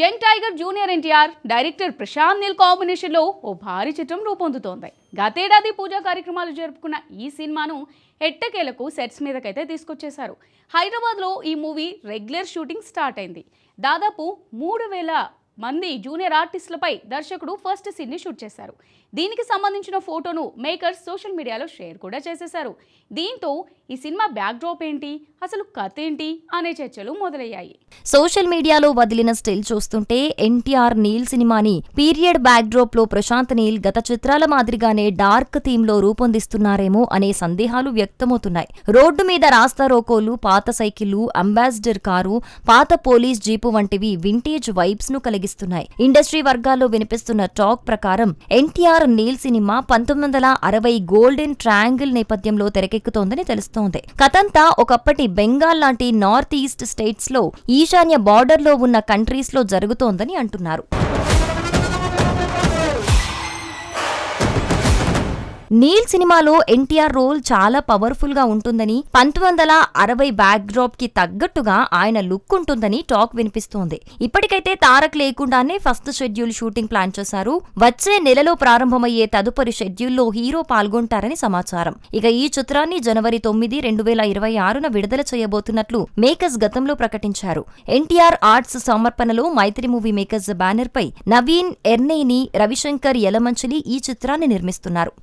Young tiger junior NTR director Prashanth Neel కాంబినేషన్లో ఓ భారీ చిత్రం రూపొందుతోంది. గతేడాది పూజా కార్యక్రమాలు జరుపుకున్న ఈ సినిమాను ఎట్టకేలకు సెట్స్ మీదకైతే తీసుకొచ్చేశారు. హైదరాబాద్లో ఈ మూవీ రెగ్యులర్ షూటింగ్ స్టార్ట్ అయింది. దాదాపు మూడు వేల మంది జూనియర్ ఆర్టిస్టులపై దర్శకుడు ఫస్ట్ సీన్ని షూట్ చేశారు. దీనికి సంబంధించిన ఫోటోను మేకర్స్ సోషల్ మీడియాలో షేర్ కూడా చేసేశారు. దీంతో ఈ సినిమా బ్యాక్డ్రాప్ ఏంటి? అసలు కథ ఏంటి? అనే చర్చలు మొదలయ్యాయి. సోషల్ మీడియాలో వదిలిన స్టిల్ చూస్తుంటే ఎన్టీఆర్ నీల్ సినిమాని పీరియడ్ బ్యాక్డ్రాప్లో ప్రశాంత్ నీల్ గత చిత్రాల మాదిరిగానే డార్క్ థీమ్లో రూపొందిస్తున్నారేమో అనే సందేహాలు వ్యక్తమవుతున్నాయి. రోడ్డు మీద రాస్తా రోకోలు పాత సైకిళ్ళు అంబాసిడర్ కారు పాత పోలీస్ జీపు వంటివి వింటేజ్ వైబ్స్ను వినిపిస్తున్నాయి. ఇండస్ట్రీ వర్గాల్లో వినిపిస్తున్న టాక్ ప్రకారం ఎన్టీఆర్ నీల్ సినిమా పంతొమ్మిది వందల అరవై గోల్డెన్ ట్రయాంగిల్ నేపథ్యంలో తెరకెక్కుతోందని తెలుస్తోంది. కథంతా ఒకప్పటి బెంగాల్ లాంటి నార్త్ ఈస్ట్ స్టేట్స్లో ఈశాన్య బార్డర్లో ఉన్న కంట్రీస్లో జరుగుతోందని అంటున్నారు. నీల్ సినిమాలో ఎన్టీఆర్ రోల్ చాలా పవర్ఫుల్గా ఉంటుందని పంతొమ్మిది వందల అరవై బ్యాక్ డ్రాప్కి తగ్గట్టుగా ఆయన లుక్ ఉంటుందని టాక్ వినిపిస్తోంది. ఇప్పటికైతే తారక్ లేకుండానే ఫస్ట్ షెడ్యూల్ షూటింగ్ ప్లాన్ చేశారు. వచ్చే నెలలో ప్రారంభమయ్యే తదుపరి షెడ్యూల్లో హీరో పాల్గొంటారని సమాచారం. ఇక ఈ చిత్రాన్ని జనవరి తొమ్మిది రెండు వేల ఇరవై ఆరున విడుదల చేయబోతున్నట్లు మేకర్స్ గతంలో ప్రకటించారు. ఎన్టీఆర్ ఆర్ట్స్ సమర్పణలో మైత్రి మూవీ మేకర్స్ బ్యానర్ పై నవీన్ ఎర్నేని రవిశంకర్ యలమంచిలి ఈ చిత్రాన్ని నిర్మిస్తున్నారు.